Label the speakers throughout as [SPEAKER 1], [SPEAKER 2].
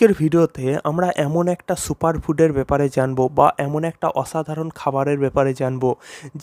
[SPEAKER 1] আজকের ভিডিওতে আমরা এমন একটা সুপার ফুডের ব্যাপারে জানব বা এমন একটা অসাধারণ খাবারের ব্যাপারে জানব।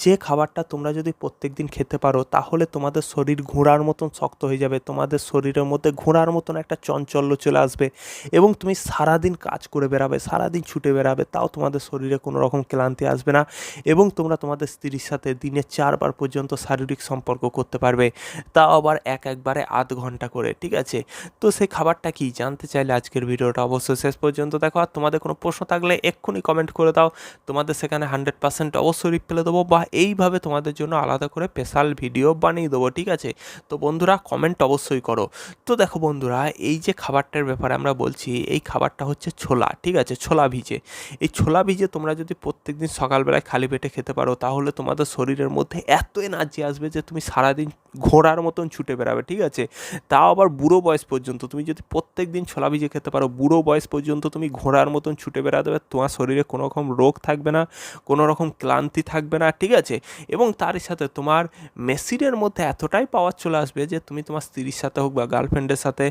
[SPEAKER 1] যে খাবারটা তোমরা যদি প্রত্যেক দিন খেতে পারো, তাহলে তোমাদের শরীর ঘোড়ার মতন শক্ত হয়ে যাবে, তোমাদের শরীরের মধ্যে ঘোড়ার মতন একটা চঞ্চল্য চলে আসবে এবং তুমি সারাদিন কাজ করে বেড়াবে, সারাদিন ছুটে বেড়াবে, তাও তোমাদের শরীরে কোনো রকম ক্লান্তি আসবে না এবং তোমরা তোমাদের স্ত্রীর সাথে দিনে চারবার পর্যন্ত শারীরিক সম্পর্ক করতে পারবে, তাও আবার এক একবারে আধ ঘণ্টা করে, ঠিক আছে? তো সেই খাবারটা কি? জানতে চাইলে আজকের ভিডিওটা অবশ্যই শেষ পর্যন্ত দেখো। আর তোমাদের কোনো প্রশ্ন থাকলে এক্ষুনি কমেন্ট করে দাও। তোমাদের সেখানে হান্ড্রেড পার্সেন্ট অবশ্যই রিপ্লাই দেবো বা এইভাবে তোমাদের জন্য আলাদা করে স্পেশাল ভিডিও বানিয়ে দেবো, ঠিক আছে? তো বন্ধুরা কমেন্ট অবশ্যই করো। তো দেখো বন্ধুরা, এই যে খাবারটার ব্যাপারে আমরা বলছি, এই খাবারটা হচ্ছে ছোলা, ঠিক আছে? ছোলা ভিজে। এই ছোলা ভিজে তোমরা যদি প্রত্যেকদিন সকালবেলায় খালি পেটে খেতে পারো, তাহলে তোমাদের শরীরের মধ্যে এত এনার্জি আসবে যে তুমি সারাদিন ঘোড়ার মতন ছুটে বেড়াবে, ঠিক আছে? তাও আবার বুড়ো বয়স পর্যন্ত, তুমি যদি প্রত্যেক দিন ছোলা ভিজে খেতে পারো বুড়ো বয়স পর্যন্ত তুমি ঘোড়ার মতন ছুটে বেড়াতে তোমার শরীরে কোনো রকম রোগ থাকবে না, কোনো রকম ক্লান্তি থাকবে না, ঠিক আছে? এবং তার সাথে তোমার মেশিনের মধ্যে এতটাই পাওয়ার চলে আসবে যে তুমি তোমার স্ত্রীর সাথে হোক বা গার্লফ্রেন্ডের সাথে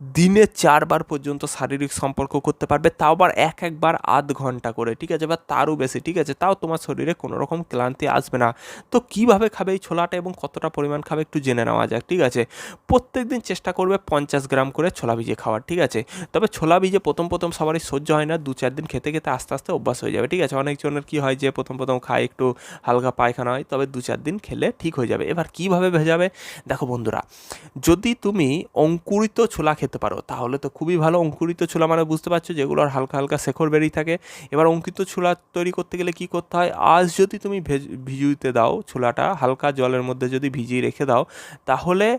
[SPEAKER 1] দিনে চারবার পর্যন্ত শারীরিক সম্পর্ক করতে পারবে, তাও আবার এক একবার আধ ঘণ্টা করে, ঠিক আছে? বা তারও বেশি, ঠিক আছে? তাও তোমার শরীরে কোনো রকম ক্লান্তি আসবে না। তো কীভাবে খাবে এই ছোলাটা এবং কতটা পরিমাণ খাবে একটু জেনে নেওয়া যাক, ঠিক আছে? প্রত্যেক দিন চেষ্টা করবে পঞ্চাশ গ্রাম করে ছোলা ভিজে খাওয়ার, ঠিক আছে? তবে ছোলা ভিজে প্রথম প্রথম সবারই সহ্য হয় না, দু চার দিন খেতে খেতে আস্তে আস্তে অভ্যাস হয়ে যাবে, ঠিক আছে? অনেকজনের কী হয় যে প্রথম প্রথম খায় একটু হালকা পায়খানা হয়, তবে দু চার দিন খেলে ঠিক হয়ে যাবে। এবার কীভাবে ভেজাবে? দেখো বন্ধুরা, যদি তুমি অঙ্কুরিত ছোলা খেতে পারো। তাহলে তো খুবই ভালো অঙ্কুরিত ছোলা। মানে বুঝতে পারছ যেগুলোর হালকা হালকা শেখর বেরিয়ে থাকে। এবার অঙ্কিত ছোলা তৈরি করতে গেলে কি করতে হয়? আজ যদি তুমি ভেজ ভিজুইতে দাও ছোলাটা, হালকা জলের মধ্যে যদি ভিজিয়ে রেখে দাও, তাহলে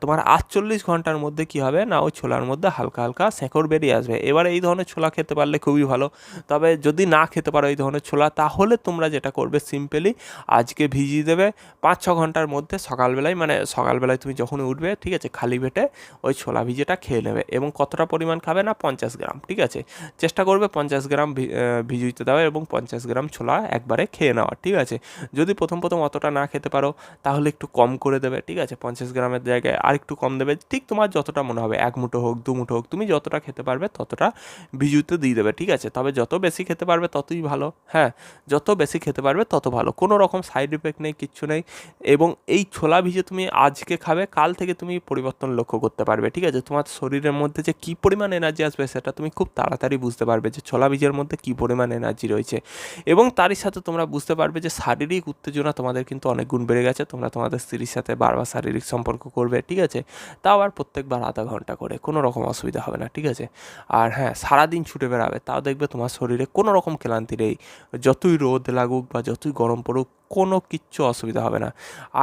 [SPEAKER 1] তোমার আটচল্লিশ ঘণ্টার মধ্যে কী হবে? না ওই ছোলার মধ্যে হালকা হালকা শেকড় বেরিয়ে আসবে। এবার এই ধরনের ছোলা খেতে পারলে খুবই ভালো। তবে যদি না খেতে পারো এই ধরনের ছোলা তাহলে তোমরা যেটা করবে সিম্পলি আজকে ভিজিয়ে দেবে পাঁচ ছ ঘণ্টার মধ্যে সকালবেলায় মানে সকালবেলায় তুমি যখন উঠবে ঠিক আছে খালি পেটে ওই ছোলা ভিজেটা খেয়ে নেবে। এবং কতটা পরিমাণ খাবে না? পঞ্চাশ গ্রাম ঠিক আছে? চেষ্টা করবে পঞ্চাশ গ্রাম ভি- আহ, ভিজিয়ে দেওয়া এবং পঞ্চাশ গ্রাম ছোলা একবারে খেয়ে নেওয়া ঠিক আছে? যদি প্রথম প্রথম অতটা না খেতে পারো তাহলে একটু কম করে দেবে ঠিক আছে? পঞ্চাশ গ্রামের জায়গায় আর একটু কম দেবে। ঠিক তোমার যতটা মনে হবে, এক মুঠো হোক, দু মুঠো হোক, তুমি যতটা খেতে পারবে ততটা ভিজুতে দিয়ে দেবে, ঠিক আছে? তবে যত বেশি খেতে পারবে ততই ভালো হ্যাঁ? যত বেশি খেতে পারবে তত ভালো। কোনো রকম সাইড ইফেক্ট নেই, কিচ্ছু নেই। এবং এই ছোলা ভিজে তুমি আজকে খাবে, কাল থেকে তুমি পরিবর্তন লক্ষ্য করতে পারবে, ঠিক আছে? তোমার শরীরের মধ্যে যে কী পরিমাণ এনার্জি আসবে সেটা তুমি খুব তাড়াতাড়ি বুঝতে পারবে যে ছোলা বীজের মধ্যে কী পরিমাণ এনার্জি রয়েছে। এবং তারই সাথে তোমরা বুঝতে পারবে যে শারীরিক উত্তেজনা তোমাদের কিন্তু অনেক গুণ বেড়ে গেছে। তোমরা তোমাদের স্ত্রীর সাথে বারবার শারীরিক সম্পর্ক করবে ঠিক আছে? তাও আর প্রত্যেকবার আধা ঘণ্টা করে, কোনো রকম অসুবিধা হবে না, ঠিক আছে? আর হ্যাঁ সারাদিন ছুটে বেড়াবে, তাও দেখবে তোমার শরীরে কোনো রকম ক্লান্তি নেই। যতই রোদ লাগুক বা যতই গরম পড়ুক কোনো কিচ্ছু অসুবিধা হবে না।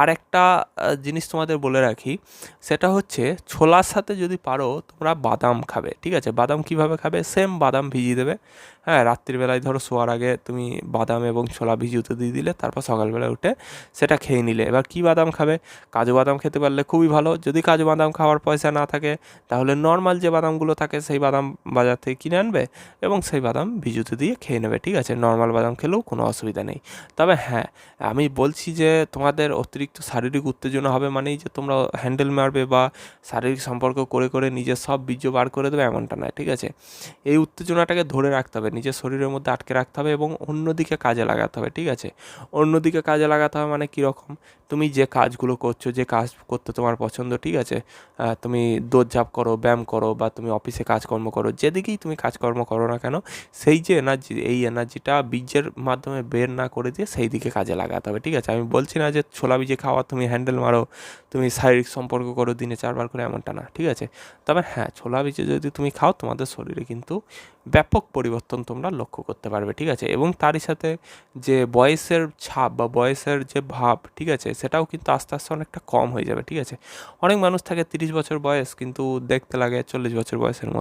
[SPEAKER 1] আর একটা জিনিস তোমাদের বলে রাখি, সেটা হচ্ছে ছোলার সাথে যদি পারো তোমরা বাদাম খাবে, ঠিক আছে? বাদাম কীভাবে খাবে? সেম বাদাম ভিজিয়ে দেবে। হ্যাঁ রাত্রিবেলায় ধরো শোয়ার আগে তুমি বাদাম এবং ছোলা ভিজিয়ে দিয়ে দিলে, তারপর সকালবেলায় উঠে সেটা খেয়ে নিলে। এবার কী বাদাম খাবে? কাজু বাদাম খেতে পারলে খুবই ভালো। যদি কাজু বাদাম খাওয়ার পয়সা না থাকে, তাহলে নর্মাল যে বাদামগুলো থাকে, সেই বাদাম বাজার থেকে কিনে আনবে এবং সেই বাদাম ভিজুতে দিয়ে খেয়ে নেবে, ঠিক আছে? নর্মাল বাদাম খেলেও কোনো অসুবিধা নেই। তবে হ্যাঁ আমি বলছি যে তোমাদের অতিরিক্ত শারীরিক উত্তেজনা হবে মানেই যে তোমরা হ্যান্ডেল মারবে বা শারীরিক সম্পর্ক করে করে নিজের সব বীর্য বার করে দেবে এমনটা নয়, ঠিক আছে? এই উত্তেজনাটাকে ধরে রাখতে হবে, নিজের শরীরের মধ্যে আটকে রাখতে হবে এবং অন্যদিকে কাজে লাগাতে হবে, ঠিক আছে? অন্যদিকে কাজে লাগাতে হবে মানে কীরকম? তুমি যে কাজগুলো করছ, যে কাজ করতে তোমার পছন্দ, ঠিক আছে? তুমি দৌড়ঝাঁপ করো, ব্যায়াম করো বা তুমি অফিসে কাজকর্ম করো, যেদিকেই তুমি কাজকর্ম করো না কেন, সেই যে এনার্জি এই এনার্জিটা বীজের মাধ্যমে বের না করে দিয়ে সেই দিকে কাজে লাগাতে হবে, ঠিক আছে? আমি বলছি না যে ছোলা বীজে খাওয়া, তুমি হ্যান্ডেল মারো, তুমি শারীরিক সম্পর্ক করো, দিনে চারবার করে এমনটা না, ঠিক আছে? তবে হ্যাঁ ছোলা বীজে যদি তুমি খাও, তোমাদের শরীরে কিন্তু ব্যাপক পরিবর্তন তোমরা লক্ষ্য করতে পারবে, ঠিক আছে? এবং তারই সাথে যে বয়সের ছাপ বা বয়সের যে ভাব, ঠিক আছে? সেটাও কিন্তু আস্তে আস্তে অনেকটা কম হয়ে যাবে, ঠিক আছে? অনেক মানুষ থাকে তিরিশ বছর বয়স, কিন্তু দেখতে লাগে চল্লিশ বছর বয়সের মতো।